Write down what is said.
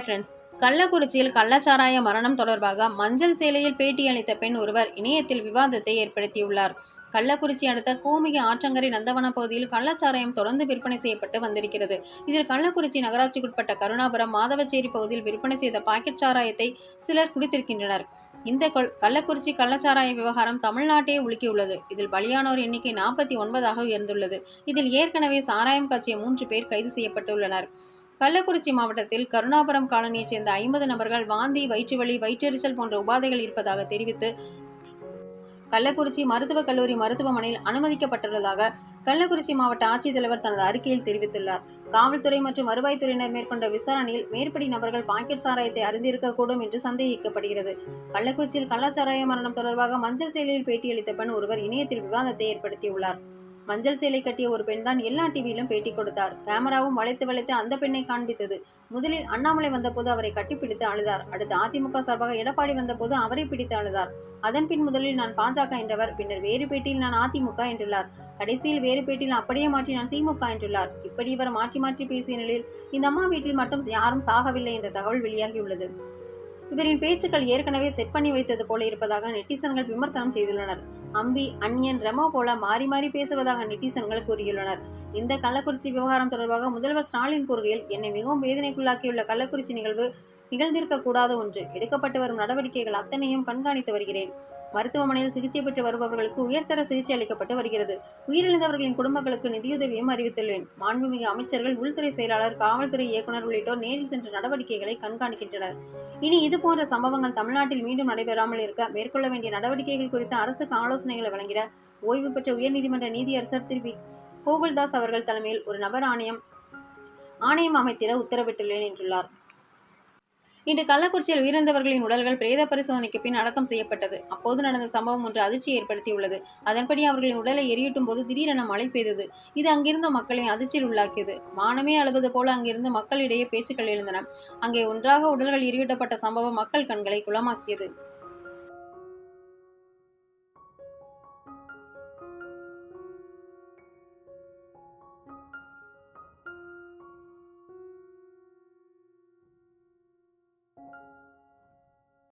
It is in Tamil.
ஃப்ரெண்ட்ஸ் கள்ளக்குறிச்சியில் கள்ளச்சாராய மரணம் தொடர்பாக மஞ்சள் சேலையில் பேட்டியளித்த பெண் ஒருவர் இணையத்தில் விவாதத்தை ஏற்படுத்தியுள்ளார். கள்ளக்குறிச்சி அடுத்த கோமிகை ஆற்றங்கரை நந்தவன பகுதியில் கள்ளச்சாராயம் தொடர்ந்து விற்பனை செய்யப்பட்டு வந்திருக்கிறது. இதில் கள்ளக்குறிச்சி நகராட்சிக்குட்பட்ட கருணாபுரம் மாதவச்சேரி பகுதியில் விற்பனை செய்த பாக்கெட் சாராயத்தை சிலர் குடித்திருக்கின்றனர். இந்த கொள் கள்ளக்குறிச்சி கள்ளச்சாராய விவகாரம் தமிழ்நாட்டையே உலுக்கியுள்ளது. இதில் பலியானோர் எண்ணிக்கை நாற்பத்தி ஒன்பதாக உயர்ந்துள்ளது. இதில் ஏற்கனவே சாராயம் காட்சிய மூன்று பேர் கைது செய்யப்பட்டுள்ளனர். கள்ளக்குறிச்சி மாவட்டத்தில் கருணாபுரம் காலனியைச் சேர்ந்த ஐம்பது நபர்கள் வாந்தி வயிற்றுவலி வயிற்றெரிச்சல் போன்ற உபாதைகள் இருப்பதாக தெரிவித்து கள்ளக்குறிச்சி மருத்துவக் கல்லூரி மருத்துவமனையில் அனுமதிக்கப்பட்டுள்ளதாக கள்ளக்குறிச்சி மாவட்ட ஆட்சித்தலைவர் தனது அறிக்கையில் தெரிவித்துள்ளார். காவல்துறை மற்றும் வருவாய்த்துறையினர் மேற்கொண்ட விசாரணையில் மேற்படி நபர்கள் பாக்கெட் சாராயத்தை அறிந்திருக்கக்கூடும் என்று சந்தேகிக்கப்படுகிறது. கள்ளக்குறிச்சியில் கள்ளச்சாராய மரணம் தொடர்பாக மஞ்சள் சேலையில் பேட்டியளித்த பெண் ஒருவர் இணையத்தில் விவாதத்தை ஏற்படுத்தியுள்ளார். மஞ்சள் சேலை கட்டிய ஒரு பெண் தான் எல்லா டிவியிலும் பேட்டி கொடுத்தார். கேமராவும் வளைத்து வளைத்து அந்த பெண்ணை காண்பித்தது. முதலில் அண்ணாமலை வந்தபோது அவரை கட்டிப்பிடித்து அழுதார். அடுத்து அதிமுக சார்பாக எடப்பாடி வந்தபோது அவரை பிடித்து அழுதார். அதன் பின் முதலில் நான் பாஜக என்றவர் பின்னர் வேறு பேட்டியில் நான் அதிமுக என்றுள்ளார். கடைசியில் வேறு பேட்டியில் அப்படியே மாற்றி நான் திமுக என்றுள்ளார். இப்படி இவர் மாற்றி மாற்றி பேசிய நிலையில் இந்த அம்மா வீட்டில் மட்டும் யாரும் சாகவில்லை என்ற தகவல் வெளியாகியுள்ளது. இவரின் பேச்சுக்கள் ஏற்கனவே செட் பண்ணி வைத்தது போல இருப்பதாக நெட்டிசன்கள் விமர்சனம் செய்துள்ளனர். அம்பி அன்யன் ரெமோ போல மாறி மாறி பேசுவதாக நெட்டிசன்கள் கூறியுள்ளனர். இந்த கள்ளக்குறிச்சி விவகாரம் தொடர்பாக முதல்வர் ஸ்டாலின் கூறுகையில் என்னை மிகவும் வேதனைக்குள்ளாக்கியுள்ள கள்ளக்குறிச்சி நிகழ்வு நிகழ்ந்திருக்க கூடாத ஒன்று. எடுக்கப்பட்டு வரும் நடவடிக்கைகள் அத்தனையும் கண்காணித்து வருகிறேன். மருத்துவமனையில் சிகிச்சை பெற்று வருபவர்களுக்கு உயர்தர சிகிச்சை அளிக்கப்பட்டு வருகிறது. உயிரிழந்தவர்களின் குடும்பங்களுக்கு நிதியுதவியும் அறிவித்துள்ளேன். மாண்புமிகு அமைச்சர்கள் உள்துறை செயலாளர் காவல்துறை இயக்குநர் உள்ளிட்டோர் நேரில் சென்று நடவடிக்கைகளை கண்காணிக்கின்றனர். இனி இதுபோன்ற சம்பவங்கள் தமிழ்நாட்டில் மீண்டும் நடைபெறாமல் இருக்க மேற்கொள்ள வேண்டிய நடவடிக்கைகள் குறித்து அரசுக்கு ஆலோசனைகளை வழங்கிட ஓய்வு பெற்ற உயர்நீதிமன்ற நீதியரசர் திருப்பி கோகுல்தாஸ் அவர்கள் தலைமையில் ஒரு நபர் ஆணையம் ஆணையம் அமைத்திட உத்தரவிட்டுள்ளேன் என்றுள்ளார். இன்று கள்ளக்குறிச்சியில் உயிரிழந்தவர்களின் உடல்கள் பிரேத பரிசோதனைக்கு பின் அடக்கம் செய்யப்பட்டது. அப்போது நடந்த சம்பவம் ஒன்று அதிர்ச்சியை ஏற்படுத்தியுள்ளது. அதன்படி அவர்களின் உடலை எரியூட்டும் போது திடீரென மழை பெய்தது. இது அங்கிருந்த மக்களை அதிர்ச்சியில் உள்ளாக்கியது. மானமே அழுவது போல அங்கிருந்து மக்களிடையே பேச்சுக்கள் எழுந்தன. அங்கே ஒன்றாக உடல்கள் எரியூட்டப்பட்ட சம்பவம் மக்கள் கண்களை குளமாக்கியது.